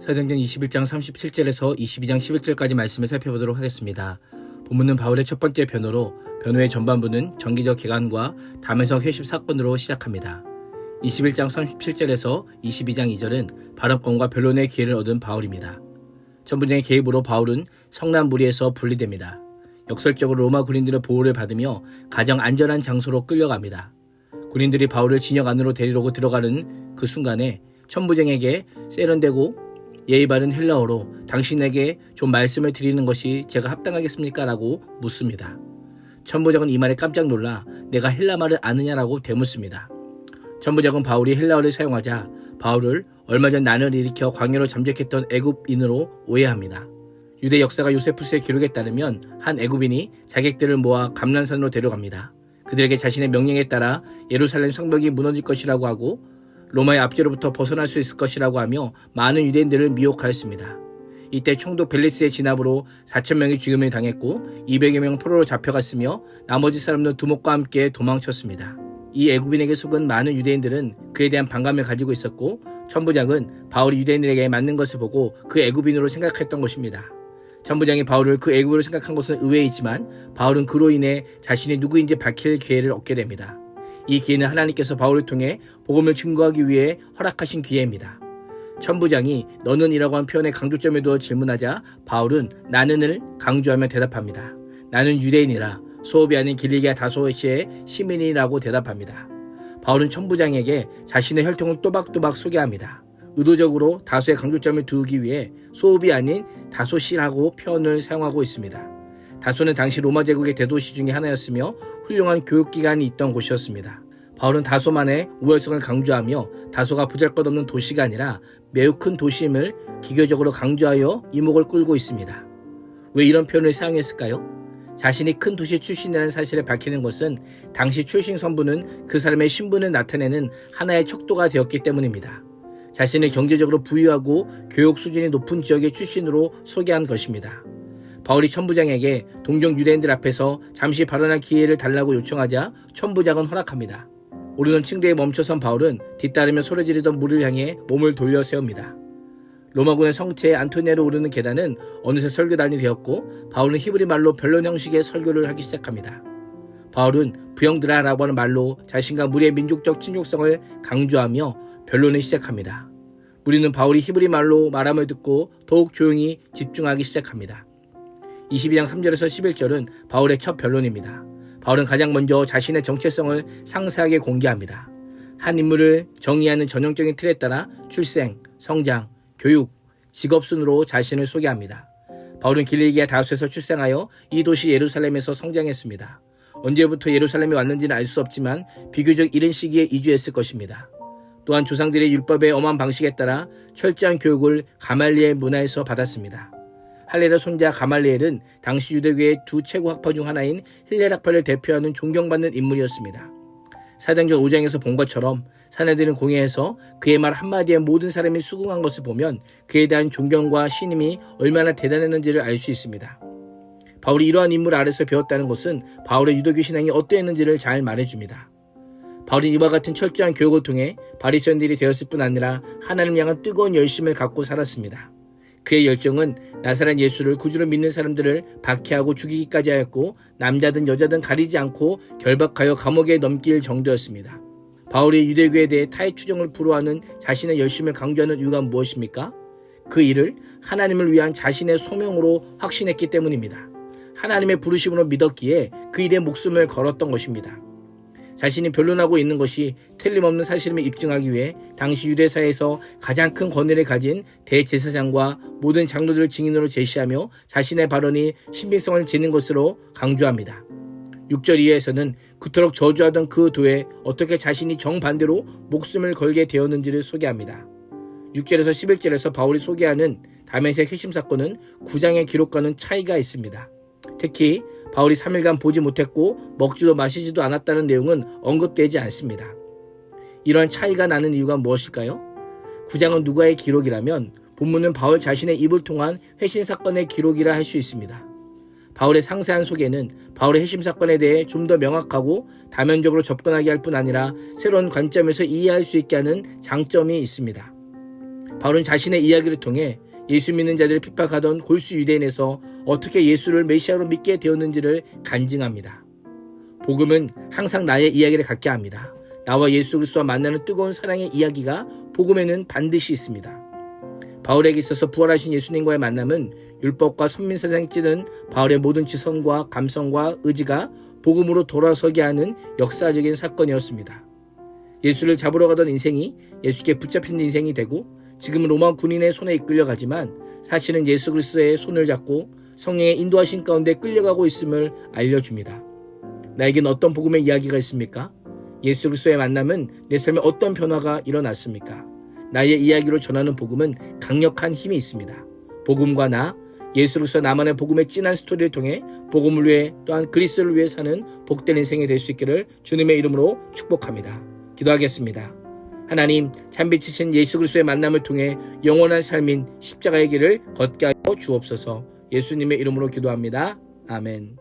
사도행전 21장 37절에서 22장 11절까지 말씀을 살펴보도록 하겠습니다. 본문은 바울의 첫 번째 변호로 변호의 전반부는 정기적 기간과 담에서 회심 사건으로 시작합니다. 21장 37절에서 22장 2절은 발언권과 변론의 기회를 얻은 바울입니다. 전부장의 개입으로 바울은 성남 무리에서 분리됩니다. 역설적으로 로마 군인들의 보호를 받으며 가장 안전한 장소로 끌려갑니다. 군인들이 바울을 진영 안으로 데리러 들어가는 그 순간에 천부장에게 세련되고 예의 바른 헬라어로 당신에게 좀 말씀을 드리는 것이 제가 합당하겠습니까? 라고 묻습니다. 천부장은 이 말에 깜짝 놀라 내가 헬라 말을 아느냐라고 되묻습니다. 천부장은 바울이 헬라어를 사용하자 바울을 얼마 전 난을 일으켜 광야로 잠적했던 애굽인으로 오해합니다. 유대 역사가 요세푸스의 기록에 따르면 한 애굽인이 자객들을 모아 감난산으로 데려갑니다. 그들에게 자신의 명령에 따라 예루살렘 성벽이 무너질 것이라고 하고 로마의 압제로부터 벗어날 수 있을 것이라고 하며 많은 유대인들을 미혹하였습니다. 이때 총독 벨리스의 진압으로 4천명이 죽임을 당했고 200여 명 포로로 잡혀갔으며 나머지 사람들은 두목과 함께 도망쳤습니다. 이 애굽인에게 속은 많은 유대인들은 그에 대한 반감을 가지고 있었고 천부장은 바울이 유대인들에게 맞는 것을 보고 그 애굽인으로 생각했던 것입니다. 천부장이 바울을 그 애굽으로 생각한 것은 의외이지만 바울은 그로 인해 자신이 누구인지 밝힐 기회를 얻게 됩니다. 이 기회는 하나님께서 바울을 통해 복음을 증거하기 위해 허락하신 기회입니다. 천부장이 너는 이라고 한 표현에 강조점에 두어 질문하자 바울은 나는을 강조하며 대답합니다. 나는 유대인이라 소업이 아닌 길리기아 다소시의 시민이라고 대답합니다. 바울은 천부장에게 자신의 혈통을 또박또박 소개합니다. 의도적으로 다소의 강조점을 두기 위해 소업이 아닌 다소시라고 표현을 사용하고 있습니다. 다소는 당시 로마 제국의 대도시 중의 하나였으며 훌륭한 교육기관이 있던 곳이었습니다. 바울은 다소만의 우월성을 강조하며 다소가 부잘것없는 도시가 아니라 매우 큰 도시임을 기교적으로 강조하여 이목을 끌고 있습니다. 왜 이런 표현을 사용했을까요? 자신이 큰 도시 출신이라는 사실을 밝히는 것은 당시 출신 선부는 그 사람의 신분을 나타내는 하나의 척도가 되었기 때문입니다. 자신을 경제적으로 부유하고 교육 수준이 높은 지역의 출신으로 소개한 것입니다. 바울이 천부장에게 동정 유대인들 앞에서 잠시 발언할 기회를 달라고 요청하자 천부장은 허락합니다. 오르는 층대에 멈춰선 바울은 뒤따르며 소리 지르던 물을 향해 몸을 돌려 세웁니다. 로마군의 성체 안토니아로 오르는 계단은 어느새 설교단이 되었고 바울은 히브리 말로 변론 형식의 설교를 하기 시작합니다. 바울은 부영드라라고 하는 말로 자신과 무리의 민족적 친족성을 강조하며 변론을 시작합니다. 무리는 바울이 히브리 말로 말함을 듣고 더욱 조용히 집중하기 시작합니다. 22장 3절에서 11절은 바울의 첫 변론입니다. 바울은 가장 먼저 자신의 정체성을 상세하게 공개합니다. 한 인물을 정의하는 전형적인 틀에 따라 출생, 성장, 교육, 직업 순으로 자신을 소개합니다. 바울은 길리기아 다수에서 출생하여 이 도시 예루살렘에서 성장했습니다. 언제부터 예루살렘에 왔는지는 알 수 없지만 비교적 이른 시기에 이주했을 것입니다. 또한 조상들의 율법의 엄한 방식에 따라 철저한 교육을 가말리엘 문화에서 받았습니다. 할례라 손자 가말리엘은 당시 유대교의 두 최고 학파 중 하나인 힐레락파를 대표하는 존경받는 인물이었습니다. 사도행전 5장에서 본 것처럼 사내들은 공회에서 그의 말 한마디에 모든 사람이 수긍한 것을 보면 그에 대한 존경과 신임이 얼마나 대단했는지를 알 수 있습니다. 바울이 이러한 인물 아래서 배웠다는 것은 바울의 유도교 신앙이 어떠했는지를 잘 말해줍니다. 바울은 이와 같은 철저한 교육을 통해 바리새인들이 되었을 뿐 아니라 하나님 향한 뜨거운 열심을 갖고 살았습니다. 그의 열정은 나사렛 예수를 구주로 믿는 사람들을 박해하고 죽이기까지 하였고 남자든 여자든 가리지 않고 결박하여 감옥에 넘길 정도였습니다. 바울이 유대교에 대해 타의 추정을 불허하는 자신의 열심을 강조하는 이유가 무엇입니까? 그 일을 하나님을 위한 자신의 소명으로 확신했기 때문입니다. 하나님의 부르심으로 믿었기에 그 일에 목숨을 걸었던 것입니다. 자신이 변론하고 있는 것이 틀림없는 사실임을 입증하기 위해 당시 유대사에서 가장 큰 권위를 가진 대제사장과 모든 장로들을 증인으로 제시하며 자신의 발언이 신빙성을 지닌 것으로 강조합니다. 6절 이하에서는 그토록 저주하던 그 도에 어떻게 자신이 정반대로 목숨을 걸게 되었는지를 소개합니다. 6절에서 11절에서 바울이 소개하는 다메섹 회심 사건은 9장의 기록과는 차이가 있습니다. 특히 바울이 3일간 보지 못했고 먹지도 마시지도 않았다는 내용은 언급되지 않습니다. 이러한 차이가 나는 이유가 무엇일까요? 9장은 누가의 기록이라면 본문은 바울 자신의 입을 통한 회신 사건의 기록이라 할 수 있습니다. 바울의 상세한 소개는 바울의 회심 사건에 대해 좀 더 명확하고 다면적으로 접근하게 할 뿐 아니라 새로운 관점에서 이해할 수 있게 하는 장점이 있습니다. 바울은 자신의 이야기를 통해 예수 믿는 자들을 핍박하던 골수 유대인에서 어떻게 예수를 메시아로 믿게 되었는지를 간증합니다. 복음은 항상 나의 이야기를 갖게 합니다. 나와 예수 그리스도와 만나는 뜨거운 사랑의 이야기가 복음에는 반드시 있습니다. 바울에게 있어서 부활하신 예수님과의 만남은 율법과 선민세상에 찌든 바울의 모든 지성과 감성과 의지가 복음으로 돌아서게 하는 역사적인 사건이었습니다. 예수를 잡으러 가던 인생이 예수께 붙잡힌 인생이 되고 지금은 로마 군인의 손에 이끌려 가지만 사실은 예수 그리스도의 손을 잡고 성령의 인도하신 가운데 끌려가고 있음을 알려줍니다. 나에겐 어떤 복음의 이야기가 있습니까? 예수 그리스도의 만남은 내 삶에 어떤 변화가 일어났습니까? 나의 이야기로 전하는 복음은 강력한 힘이 있습니다. 복음과 나, 예수 그리스도 나만의 복음의 진한 스토리를 통해 복음을 위해 또한 그리스도를 위해 사는 복된 인생이 될 수 있기를 주님의 이름으로 축복합니다. 기도하겠습니다. 하나님, 참빛이신 예수 그리스도의 만남을 통해 영원한 삶인 십자가의 길을 걷게 하여 주옵소서. 예수님의 이름으로 기도합니다. 아멘.